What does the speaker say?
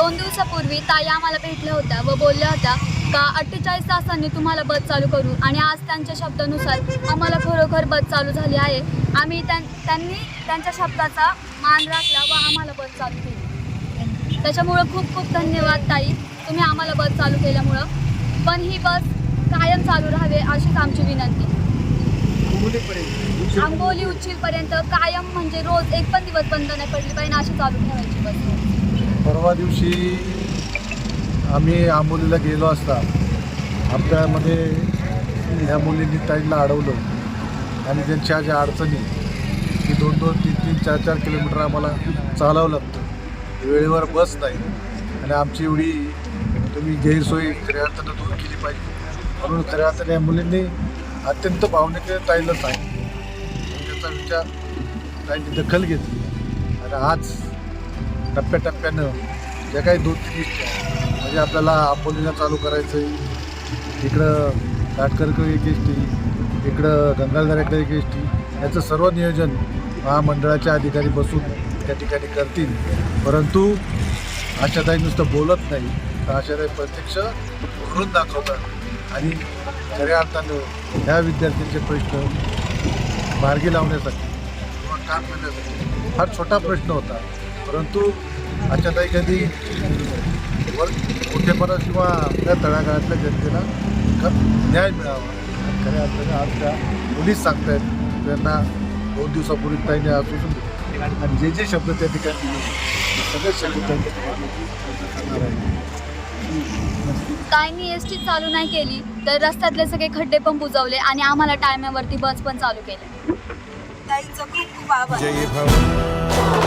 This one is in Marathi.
दोन दिवसापूर्वी ताई आम्हाला भेटल्या होत्या व बोलल्या होत्या का अठ्ठेचाळीस तासांनी तुम्हाला बस चालू करू? आणि आज त्यांच्या शब्दानुसार आम्हाला खरोखर बस चालू झाली आहे. आम्ही त्यां त्यांनी त्यांच्या शब्दाचा मान राखला व आम्हाला बस चालू केली. त्याच्यामुळं खूप खूप धन्यवाद ताई. तुम्ही आम्हाला बस चालू केल्यामुळं. पण ही बस कायम चालू राहावे अशीच आमची विनंती. आंबोली उच्चीलपर्यंत कायम म्हणजे रोज एक पण दिवस बंद नाही पडली पाहिजे अशी चालू ठेवायची बस. परवा दिवशी आम्ही आंबोलीला गेलो असता. आपल्यामध्ये ह्या मुलींनी ताईला अडवलं. आणि त्यांच्या ज्या अडचणी की दोन दोन तीन तीन चार चार किलोमीटर आम्हाला चालावं लागतं. वेळेवर बस नाही. आणि आमची एवढी तुम्ही गैरसोयी खऱ्या अर्थानं दूर केली पाहिजे. म्हणून खऱ्या अर्थाने या मुलींनी अत्यंत भावनिक ताईला सांगितलं. त्याचा विचार ताईंनी दखल घेतली. आणि आज टप्प्याटप्प्यानं ज्या काही दोन तीन म्हणजे आपल्याला अपोलीला चालू करायचं आहे इकडं काटकरकडे एक एस टी इकडं गंगालदऱ्याकडे एक एस टी याचं सर्व नियोजन महामंडळाचे अधिकारी बसून त्या ठिकाणी करतील. परंतु आशाताई नुसतं बोलत नाही. तर आशाताई प्रत्यक्ष करून दाखवतात. आणि खऱ्या अर्थानं ह्या विद्यार्थ्यांचे प्रश्न मार्गी लावण्यासाठी किंवा काम करण्यासाठी हा छोटा प्रश्न होता. परंतु आशाताई कधी वर मोठेपणा किंवा आपल्या तळागाळातल्या जनतेला न्याय मिळावा. खऱ्या अर्थाने आज त्या मुलीच सांगतायत त्यांना दोन दिवसापूर्वी ताईने दिलं. आणि जे जे शब्द त्या ठिकाणी दिले सगळे शब्द त्यांच्या ठिकाणी आहे ताईंनी एस टी चालू नाही केली तर रस्त्यातले सगळे खड्डे पण बुजवले आणि आम्हाला टायमावरती बस पण चालू केली. ताईंचं खूप खूप आभार. जय भव.